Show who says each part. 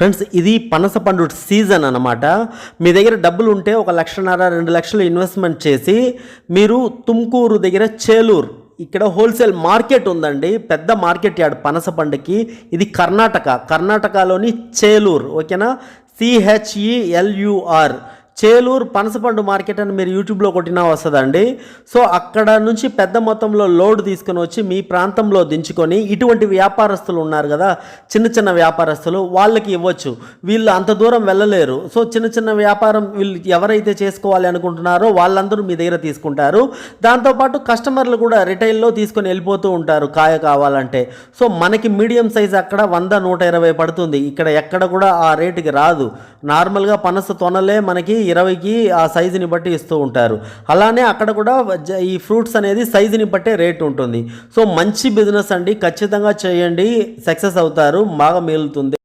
Speaker 1: Friends ఇది పనస పండు సీజన్ అనమాట మీ దగ్గర డబ్బులు ఉంటే ఒక లక్షన్నర రెండు లక్షలు ఇన్వెస్ట్మెంట్ చేసి మీరు తుమ్కూరు దగ్గర చేలూరు ఇక్కడ హోల్సేల్ మార్కెట్ ఉందండి. పెద్ద మార్కెట్ యార్డ్ పనస పండుకి. ఇది కర్ణాటక కర్ణాటకలోని చేలూరు ఓకేనా? సిహెచ్ఈఎల్యుఆర్ చేలూరు పనసపండు మార్కెట్ అని మీరు యూట్యూబ్లో కొట్టినా వస్తుందండి. సో అక్కడ నుంచి పెద్ద మొత్తంలో లోడ్ తీసుకొని వచ్చి మీ ప్రాంతంలో దించుకొని ఇటువంటి వ్యాపారస్తులు ఉన్నారు కదా చిన్న చిన్న వ్యాపారస్తులు వాళ్ళకి ఇవ్వచ్చు. వీళ్ళు అంత దూరం వెళ్ళలేరు. సో చిన్న చిన్న వ్యాపారం వీళ్ళు ఎవరైతే చేసుకోవాలి అనుకుంటున్నారో వాళ్ళందరూ మీ దగ్గర తీసుకుంటారు. దాంతోపాటు కస్టమర్లు కూడా రిటైల్లో తీసుకొని వెళ్ళిపోతూ ఉంటారు కాయ కావాలంటే. సో మనకి మీడియం సైజ్ అక్కడ వంద నూట ఇరవై పడుతుంది. ఇక్కడ ఎక్కడ కూడా ఆ రేటుకి రాదు. నార్మల్గా పనస తొనలే మనకి ఇరవైకి ఆ సైజుని బట్టి ఇస్తూ ఉంటారు. అలానే అక్కడ కూడా ఈ ఫ్రూట్స్ అనేది సైజుని బట్టే రేట్ ఉంటుంది. సో మంచి బిజినెస్ అండి. ఖచ్చితంగా చేయండి. సక్సెస్ అవుతారు. బాగా మేలుతుంది.